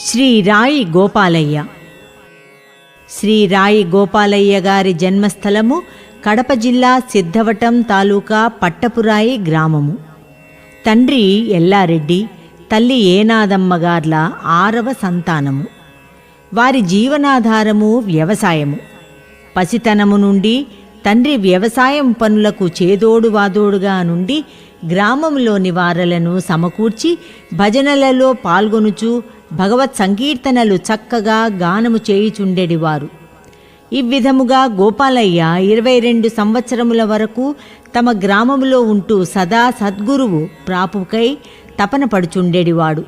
శ్రీ రాయి గోపాలయ్య. శ్రీ రాయి గోపాలయ్య గారి జన్మస్థలము కడప జిల్లా సిద్ధవటం తాలూకా పట్టపురాయి గ్రామము. తండ్రి ఎల్లారెడ్డి తల్లి ఏనాదమ్మ గార్ల ఆరవ సంతానము. వారి జీవనాధారము వ్యవసాయము. పసితనము నుండి తండ్రి వ్యవసాయం పనులకు చేదోడు వాదోడుగా నుండి గ్రామంలోని వారలను సమకూర్చి భజనలలో పాల్గొనుచు భగవత్ సంకీర్తనలు చక్కగా గానము చేయుచుండెడివారు. ఈ విధముగా గోపాలయ్య ఇరవై రెండు సంవత్సరముల వరకు తమ గ్రామములో ఉంటూ సదా సద్గురువు ప్రాపుకై తపన పడుచుండెడివాడు.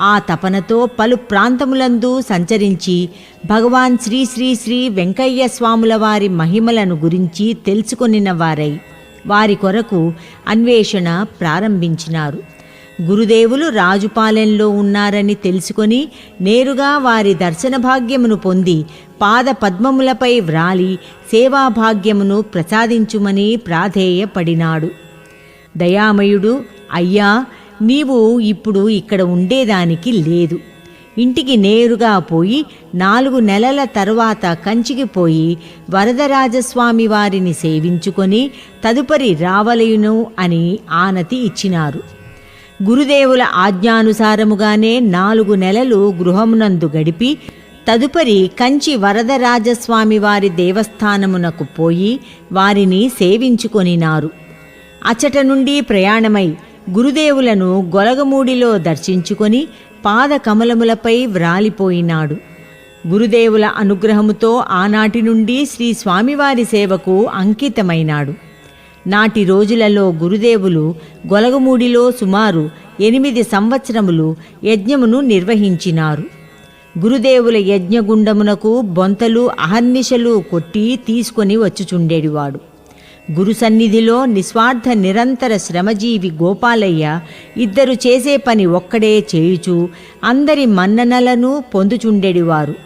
ఆ తపనతో పలు ప్రాంతములందు సంచరించి భగవాన్ శ్రీ శ్రీ శ్రీ వెంకయ్య స్వాముల వారి మహిమలను గురించి తెలుసుకొనిన వారై వారి కొరకు అన్వేషణ ప్రారంభించినారు. గురుదేవులు రాజుపాలెంలో ఉన్నారని తెలుసుకొని నేరుగా వారి దర్శన భాగ్యమును పొంది పాద పద్మములపై వ్రాలి సేవాభాగ్యమును ప్రసాదించుమని ప్రాధేయపడినాడు. దయామయుడు అయ్యా నీవు ఇప్పుడు ఇక్కడ ఉండేదానికి లేదు. ఇంటికి నేరుగా పోయి నాలుగు నెలల తరువాత కంచికి పోయి వరదరాజస్వామి వారిని సేవించుకొని తదుపరి రావలయును అని ఆనతి ఇచ్చినారు. గురుదేవుల ఆజ్ఞానుసారముగానే నాలుగు నెలలు గృహమునందు గడిపి తదుపరి కంచి వరదరాజస్వామి వారి దేవస్థానమునకు పోయి వారిని సేవించుకొనినారు. అచట నుండి ప్రయాణమై గురుదేవులను గొలగమూడిలో దర్శించుకొని పాద కమలములపై వ్రాలిపోయినాడు. గురుదేవుల అనుగ్రహముతో ఆనాటి నుండి శ్రీ స్వామివారి సేవకు అంకితమైనాడు. నాటి రోజులలో గురుదేవులు గొలగమూడిలో సుమారు ఎనిమిది సంవత్సరములు యజ్ఞమును నిర్వహించినారు. గురుదేవుల యజ్ఞగుండమునకు బొంతలు అహర్నిశలు కొట్టి తీసుకొని వచ్చుచుండేడివాడు. గురు సన్నిధిలో నిస్వార్థ నిరంతర శ్రమజీవి గోపాలయ్య ఇద్దరు చేసే పని ఒక్కడే చేయుచు అందరి మన్ననలను పొందుచుండెడివారు.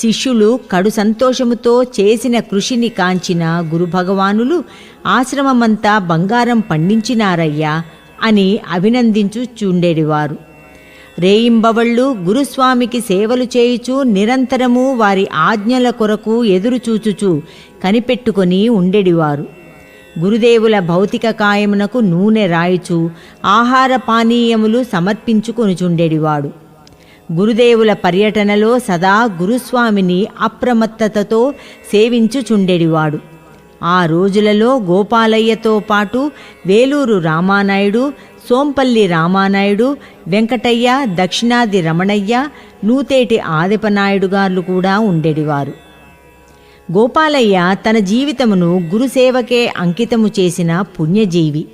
శిష్యులు కడు సంతోషముతో చేసిన కృషిని కాంచిన గురు భగవానులు ఆశ్రమమంతా బంగారం పండించినారయ్యా అని అభినందించు చూండేడివారు. రేయింబవళ్ళు గురుస్వామికి సేవలు చేయుచు నిరంతరము వారి ఆజ్ఞల కొరకు ఎదురుచూచుచు కనిపెట్టుకొని ఉండేడివారు. గురుదేవుల భౌతిక కాయమునకు నూనె రాయుచు ఆహార పానీయములు సమర్పించుకొనుచుండెడివాడు. గురుదేవుల పర్యటనలో సదా గురుస్వామిని అప్రమత్తతతో సేవించుచుండెడివాడు. ఆ రోజులలో గోపాలయ్యతో పాటు వేలూరు రామానాయుడు సోంపల్లి రామానాయుడు వెంకటయ్య దక్షిణాది రమణయ్య నూతేటి ఆదిపనాయుడు గారు కూడా ఉండేడివారు. గోపాలయ్య తన జీవితమును గురుసేవకే అంకితము చేసిన పుణ్యజీవి.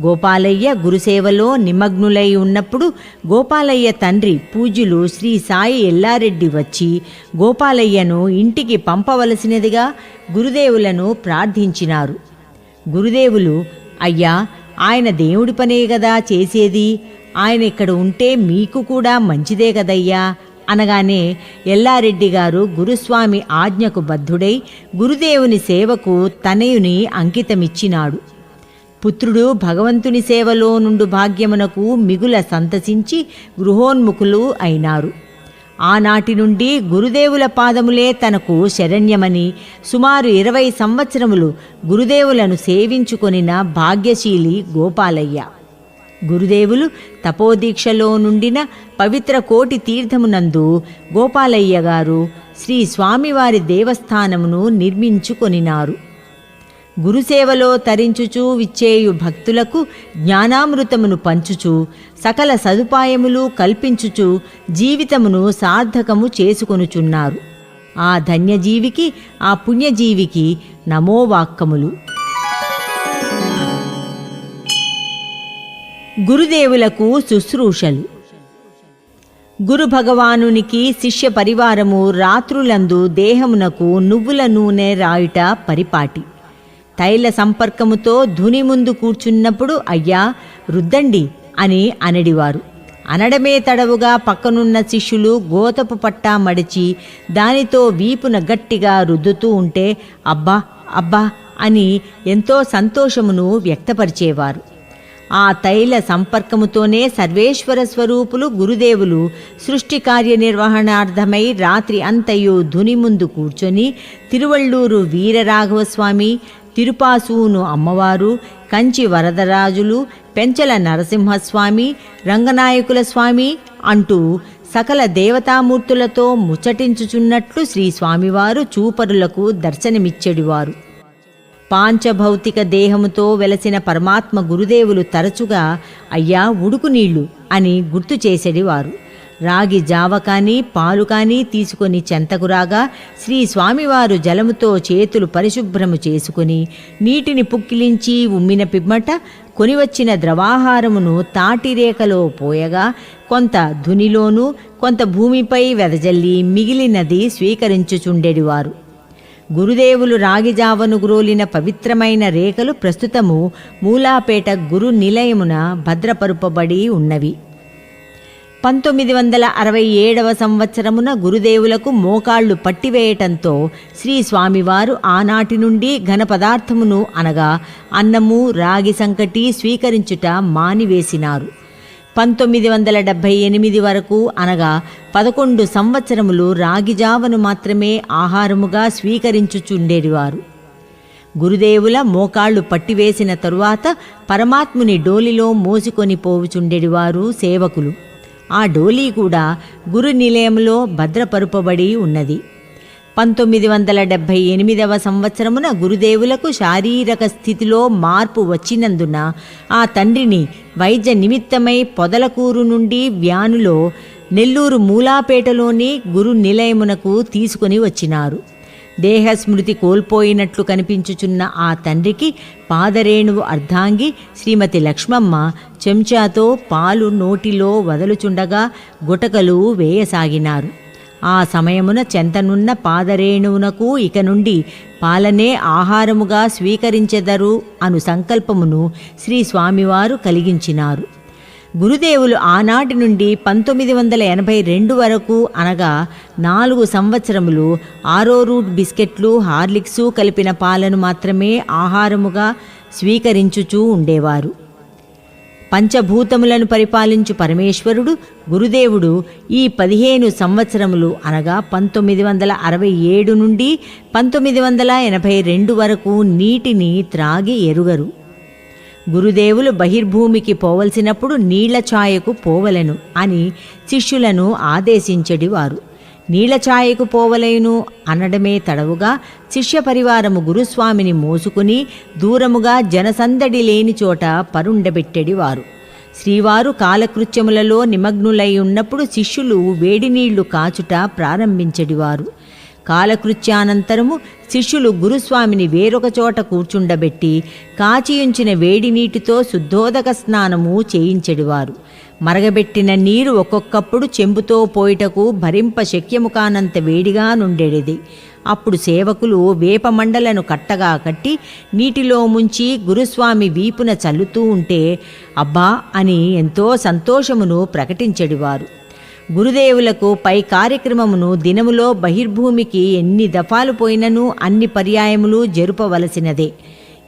గోపాలయ్య గురుసేవలో నిమగ్నులై ఉన్నప్పుడు గోపాలయ్య తండ్రి పూజ్యులు శ్రీ సాయి ఎల్లారెడ్డి వచ్చి గోపాలయ్యను ఇంటికి పంపవలసినదిగా గురుదేవులను ప్రార్థించినారు. గురుదేవులు అయ్యా ఆయన దేవుడి పనే కదా చేసేది? ఆయన ఇక్కడ ఉంటే మీకు కూడా మంచిదే కదయ్యా అనగానే ఎల్లారెడ్డి గారు గురుస్వామి ఆజ్ఞకు బద్ధుడై గురుదేవుని సేవకు తనయుని అంకితమిచ్చినాడు. పుత్రుడు భగవంతుని సేవలో నుండు భాగ్యమునకు మిగుల సంతసించి గృహోన్ముఖులు అయినారు. ఆనాటి నుండి గురుదేవుల పాదములే తనకు శరణ్యమని సుమారు ఇరవై సంవత్సరములు గురుదేవులను సేవించుకొనిన భాగ్యశీలి గోపాలయ్య. గురుదేవులు తపోదీక్షలో నుండిన పవిత్ర కోటి తీర్థమునందు గోపాలయ్య గారు శ్రీ స్వామివారి దేవస్థానమును నిర్మించుకొనినారు. గురుసేవలో తరించుచూ విచ్చేయు భక్తులకు జ్ఞానామృతమును పంచుచు సకల సదుపాయములు కల్పించుచు జీవితమును సార్థకము చేసుకొనుచున్నారు. ఆ ధన్యజీవికి ఆ పుణ్యజీవికి నమోవాక్కములు గురుదేవులకు శుశ్రూషలు. గురు భగవానునికి శిష్య పరివారము రాత్రులందు దేహమునకు నువ్వుల నూనె రాయుట పరిపాటి. తైల సంపర్కముతో ధుని ముందు కూర్చున్నప్పుడు అయ్యా రుద్దండి అని అనడివారు. అనడమే తడవుగా పక్కనున్న శిష్యులు గోతపు పట్టా మడిచి దానితో వీపున గట్టిగా రుద్దుతూ ఉంటే అబ్బా అబ్బా అని ఎంతో సంతోషమును వ్యక్తపరిచేవారు. ఆ తైల సంపర్కముతోనే సర్వేశ్వర స్వరూపులు గురుదేవులు సృష్టి కార్యనిర్వహణార్థమై రాత్రి అంతయు ధుని ముందు కూర్చొని తిరువళ్ళూరు వీరరాఘవస్వామి తిరుపాసూను అమ్మవారు కంచి వరదరాజులు పెంచల నరసింహస్వామి రంగనాయకుల స్వామి అంటూ సకల దేవతామూర్తులతో ముచ్చటించుచున్నట్లు శ్రీ స్వామివారు చూపరులకు దర్శనమిచ్చెడివారు. పాంచభౌతిక దేహముతో వెలసిన పరమాత్మ గురుదేవులు తరచుగా అయ్యా ఉడుకు నీళ్ళు అని గుర్తు చేసేడివారు. రాగి జావ కానీ పాలు కానీ తీసుకొని చెంతకు రాగా శ్రీ స్వామివారు జలముతో చేతులు పరిశుభ్రము చేసుకుని నీటిని పుక్కిలించి ఉమ్మిన పిమ్మట కొనివచ్చిన ద్రవాహారమును తాటిరేఖలో పోయగా కొంత ధునిలోనూ కొంత భూమిపై వెదజల్లి మిగిలినది స్వీకరించుచుండెడివారు. గురుదేవులు రాగిజావను గ్రోలిన పవిత్రమైన రేఖలు ప్రస్తుతము మూలాపేట గురు నిలయమున భద్రపరుపబడి ఉన్నవి. పంతొమ్మిది వందల అరవై ఏడవ సంవత్సరమున గురుదేవులకు మోకాళ్ళు పట్టివేయటంతో శ్రీ స్వామివారు ఆనాటి నుండి ఘన పదార్థమును అనగా అన్నము రాగి సంకటి స్వీకరించుట మానివేసినారు. పంతొమ్మిది వందల డెబ్భై ఎనిమిది వరకు అనగా పదకొండు సంవత్సరములు రాగిజావను మాత్రమే ఆహారముగా స్వీకరించుచుండేవారు గురుదేవుల మోకాళ్ళు పట్టివేసిన తరువాత పరమాత్ముని డోలిలో మోసుకొని పోవుచుండేవారు సేవకులు. ఆ డోలీ కూడా గురు నిలయంలో భద్రపరుపబడి ఉన్నది. పంతొమ్మిది వందల డెబ్భై ఎనిమిదవ సంవత్సరమున గురుదేవులకు శారీరక స్థితిలో మార్పు వచ్చినందున ఆ తండ్రిని వైద్య నిమిత్తమై పొదలకూరు నుండి వ్యానులో నెల్లూరు మూలాపేటలోని గురు నిలయమునకు తీసుకుని వచ్చినారు. దేహస్మృతి కోల్పోయినట్లు కనిపించుచున్న ఆ తండ్రికి పాదరేణువు అర్ధాంగి శ్రీమతి లక్ష్మమ్మ చెంచాతో పాలు నోటిలో వదలుచుండగా గుటకలు వేయసాగినారు. ఆ సమయమున చెంతనున్న పాదరేణువునకు ఇక నుండి పాలనే ఆహారముగా స్వీకరించెదరు అను సంకల్పమును శ్రీ స్వామివారు కలిగించినారు. గురుదేవులు ఆనాటి నుండి పంతొమ్మిది వందల ఎనభై రెండు వరకు అనగా నాలుగు సంవత్సరములు ఆరో రూట్ బిస్కెట్లు హార్లిక్సు కలిపిన పాలను మాత్రమే ఆహారముగా స్వీకరించుచూ ఉండేవారు. పంచభూతములను పరిపాలించు పరమేశ్వరుడు గురుదేవుడు ఈ పదిహేను సంవత్సరములు అనగా పంతొమ్మిది వందల అరవై ఏడు నుండి పంతొమ్మిది వందల ఎనభై రెండు వరకు నీటిని త్రాగి ఎరుగరు. గురుదేవులు బహిర్భూమికి పోవలసినప్పుడు నీళ్ళ ఛాయకు పోవలెను అని శిష్యులను ఆదేశించడివారు నీళ్ళ ఛాయకు పోవలేను అనడమే తడవుగా శిష్య పరివారము గురుస్వామిని మోసుకుని దూరముగా జనసందడి లేని చోట పరుండబెట్టెడివారు శ్రీవారు కాలకృత్యములలో నిమగ్నులై ఉన్నప్పుడు శిష్యులు వేడి నీళ్ళు కాచుట ప్రారంభించడివారు కాలకృత్యానంతరము శిష్యులు గురుస్వామిని వేరొక చోట కూర్చుండబెట్టి కాచియుంచిన వేడి నీటితో శుద్ధోదక స్నానము చేయించెడివారు. మరగబెట్టిన నీరు ఒక్కొక్కప్పుడు చెంబుతో పోయిటకు భరింప శక్యము కానంత వేడిగా నుండెడిది. అప్పుడు సేవకులు వేపమండలను కట్టగా కట్టి నీటిలో ముంచి గురుస్వామి వీపున చల్లుతూ ఉంటే అబ్బా అని ఎంతో సంతోషమును ప్రకటించెడివారు. గురుదేవులకు పై కార్యక్రమమును దినములో బహిర్భూమికి ఎన్ని దఫాలు పోయినను అన్ని పర్యాయములు జరుపవలసినదే.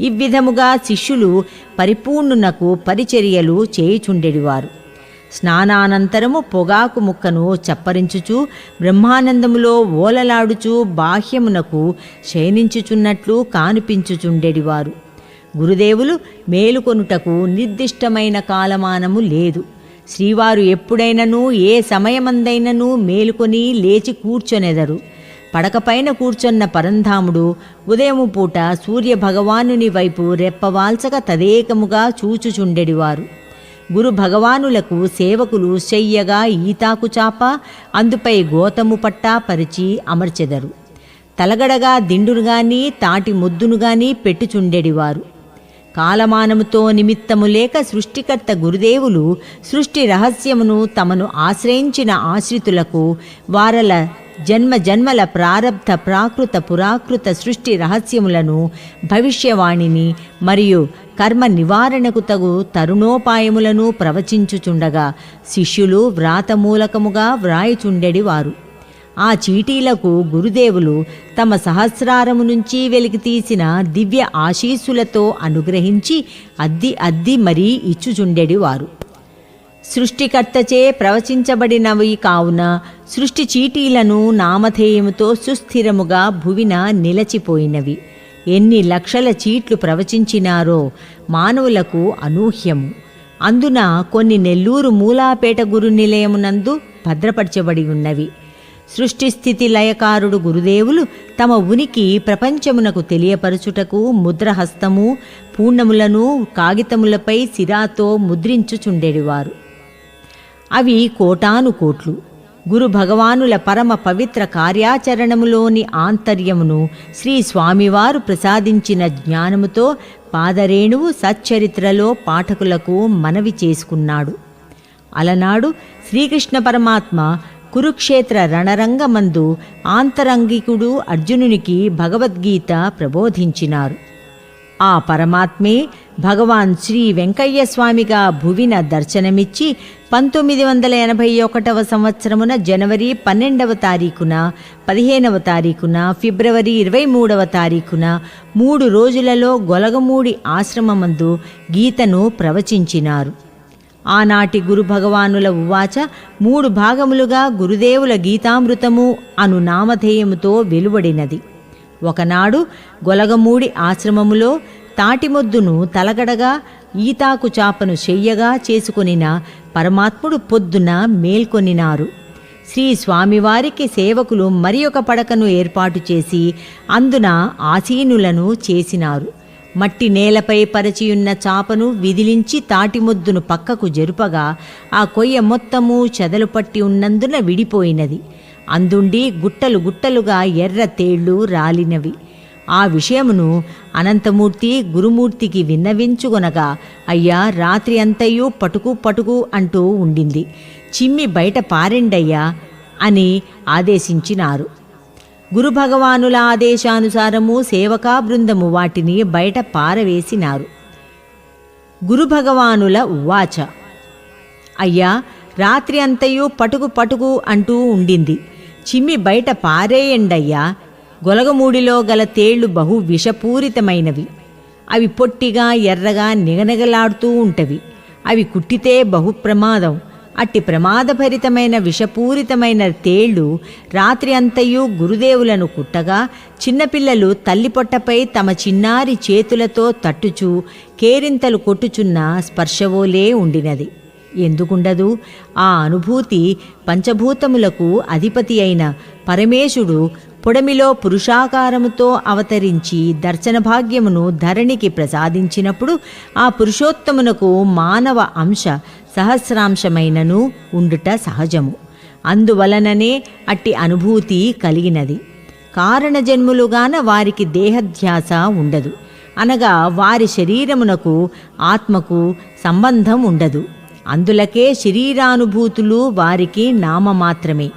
ఇవ్విధముగా శిష్యులు పరిపూర్ణునకు పరిచర్యలు చేయుచుండెడివారు. స్నానానంతరము పొగాకు ముక్కను చప్పరించుచు బ్రహ్మానందములో ఓలలాడుచు బాహ్యమునకు శయనించుచున్నట్లు కానిపించుచుండెడివారు. గురుదేవులు మేలుకొనుటకు నిర్దిష్టమైన కాలమానము లేదు. శ్రీవారు ఎప్పుడైనను ఏ సమయమందైనను మేలుకొని లేచి కూర్చొనెదరు. పడకపైన కూర్చొన్న పరంధాముడు ఉదయము పూట సూర్య భగవానుని వైపు రెప్పవాల్చక తదేకముగా చూచుచుండెడివారు. గురు భగవానులకు సేవకులు శయ్యగా ఈతాకు చాప అందుపై గోతము పట్టా పరిచి అమర్చెదరు. తలగడగా దిండును గాని తాటి ముద్దును గాని పెట్టుచుండెడివారు. కాలమానముతో నిమిత్తము లేక సృష్టికర్త గురుదేవులు సృష్టి రహస్యమును తమను ఆశ్రయించిన ఆశ్రితులకు వారల జన్మ జన్మల ప్రారబ్ధ ప్రాకృత పురాకృత సృష్టి రహస్యములను భవిష్యవాణిని మరియు కర్మ నివారణకు తగు తరుణోపాయములను ప్రవచించుచుండగా శిష్యులు వ్రాతమూలకముగా వ్రాయుచుండెడివారు. ఆ చీటీలకు గురుదేవులు తమ సహస్రారము నుంచి వెలికి తీసిన దివ్య ఆశీస్సులతో అనుగ్రహించి అద్ది అద్ది మరీ ఇచ్చుచుండెడివారు. సృష్టికర్తచే ప్రవచించబడినవి కావున సృష్టి చీటీలను నామధేయముతో సుస్థిరముగా భువిన నిలచిపోయినవి. ఎన్ని లక్షల చీట్లు ప్రవచించినారో మానవులకు అనూహ్యము. అందున కొన్ని నెల్లూరు మూలాపేట గురు నిలయమునందు భద్రపరచబడి ఉన్నవి. సృష్టి స్థితి లయకారుడు గురుదేవులు తమ ఉనికి ప్రపంచమునకు తెలియపరచుటకు ముద్రహస్తము పూర్ణములను కాగితములపై సిరాతో ముద్రించుచుండేవారు అవి కోటాను కోట్లు. గురు భగవానుల పరమ పవిత్ర కార్యాచరణములోని ఆంతర్యమును శ్రీ స్వామివారు ప్రసాదించిన జ్ఞానముతో పాదరేణువు సచ్చరిత్రలో పాఠకులకు మనవి చేసుకున్నాడు. అలనాడు శ్రీకృష్ణ పరమాత్మ కురుక్షేత్ర రణరంగమందు ఆంతరంగికుడు అర్జునునికి భగవద్గీత ప్రబోధించినారు. ఆ పరమాత్మే భగవాన్ శ్రీ వెంకయ్య స్వామిగా భువిన దర్శనమిచ్చి పంతొమ్మిది వందల ఎనభై ఒకటవ సంవత్సరమున జనవరి పన్నెండవ తారీఖున పదిహేనవ తారీఖున ఫిబ్రవరి ఇరవై మూడవ తారీఖున మూడు రోజులలో గొలగమూడి ఆశ్రమమందు గీతను ప్రవచించినారు. ఆనాటి గురు భగవానుల ఉవాచ మూడు భాగములుగా గురుదేవుల గీతామృతము అను నామధేయముతో వెలువడినది. ఒకనాడు గొలగమూడి ఆశ్రమములో తాటిమొద్దును తలగడగా ఈతాకు చాపను చెయ్యగా చేసుకొనిన పరమాత్ముడు పొద్దున మేల్కొనినారు. శ్రీ స్వామివారికి సేవకులు మరి ఒక పడకను ఏర్పాటు చేసి అందున ఆసీనులను చేసినారు. మట్టి నేలపై పరిచియున్న చాపను విదిలించి తాటిముద్దును పక్కకు జరుపగా ఆ కొయ్య మొత్తము చెదలు పట్టి ఉన్నందున విడిపోయినది. అందుండి గుట్టలు గుట్టలుగా ఎర్ర తేళ్ళు రాలినవి. ఆ విషయమును అనంతమూర్తి గురుమూర్తికి విన్నవించుకొనగా అయ్యా రాత్రి అంతయు పటుకు పటుకు అంటూ ఉండింది. చిమ్మి బయట పారెండయ్యా అని ఆదేశించినారు. గురు భగవానుల ఆదేశానుసారము సేవకా బృందము వాటిని బయట పారవేసినారు. గురు భగవానుల ఉవాచ. అయ్యా రాత్రి అంతయు పటుకు పటుకు అంటూ ఉండింది. చిమ్మి బయట పారేయండయ్యా. గొలగమూడిలో గల తేళ్ళు బహు విషపూరితమైనవి అవి పొట్టిగా ఎర్రగా నిగనగలాడుతూ ఉంటవి. అవి కుట్టితే బహు ప్రమాదం అట్టి ప్రమాదభరితమైన విషపూరితమైన తేళ్ళు రాత్రి అంతయు గురుదేవులను కుట్టగా చిన్నపిల్లలు తల్లి పొట్టపై తమ చిన్నారి చేతులతో తట్టుచూ కేరింతలు కొట్టుచున్న స్పర్శవోలే ఉండినది. ఎందుకుండదు? ఆ అనుభూతి పంచభూతములకు అధిపతి అయిన పరమేశుడు పొడమిలో పురుషాకారముతో అవతరించి దర్శన భాగ్యమును ధరణికి ప్రసాదించినప్పుడు ఆ పురుషోత్తమునకు మానవ అంశ సహస్రాంశమైనను ఉండుట సహజము. అందువలననే అట్టి అనుభూతి కలిగినది. కారణజన్ములుగాన వారికి దేహధ్యాస ఉండదు. అనగా వారి శరీరమునకు ఆత్మకు సంబంధం ఉండదు. అందులకే శరీరానుభూతులు వారికి నామమాత్రమే.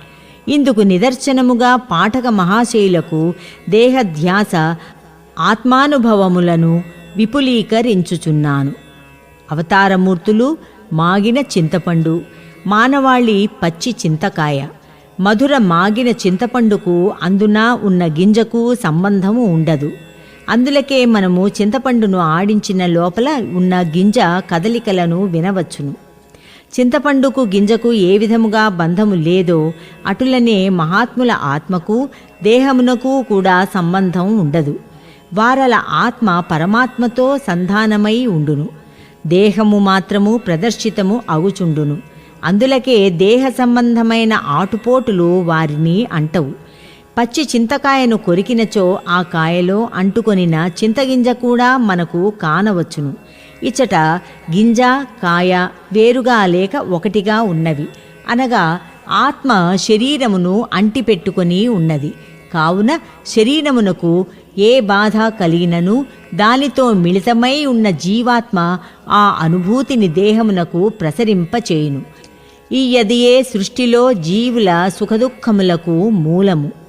ఇందుకు నిదర్శనముగా పాఠక మహాశయులకు దేహధ్యాస ఆత్మానుభవములను విపులీకరించుచున్నాను. అవతారమూర్తులు మాగిన చింతపండు మానవాళి పచ్చి చింతకాయ మధుర మాగిన చింతపండుకు అందున ఉన్న గింజకు సంబంధము ఉండదు. అందులకే మనము చింతపండును ఆడించిన లోపల ఉన్న గింజ కదలికలను వినవచ్చును. చింతపండుకు గింజకు ఏ విధముగా బంధము లేదో అటులనే మహాత్ముల ఆత్మకు దేహమునకు కూడా సంబంధం ఉండదు. వారల ఆత్మ పరమాత్మతో సంధానమై ఉండును. దేహము మాత్రము ప్రదర్శితము అగుచుండును అందులకే దేహ సంబంధమైన ఆటుపోటులు వారిని అంటవు. పచ్చి చింతకాయను కొరికినచో ఆ కాయలో అంటుకొనిన చింతగింజ కూడా మనకు కానవచ్చును. ఇచ్చట గింజ కాయ వేరుగా లేక ఒకటిగా ఉన్నవి. అనగా ఆత్మ శరీరమును అంటిపెట్టుకొని ఉన్నది. కావున శరీరమునకు ఏ బాధ కలిగినను దానితో మిళితమై ఉన్న జీవాత్మ ఆ అనుభూతిని దేహమునకు ప్రసరింపచేయును. ఈ యదియే సృష్టిలో జీవుల సుఖదుఖములకు మూలము.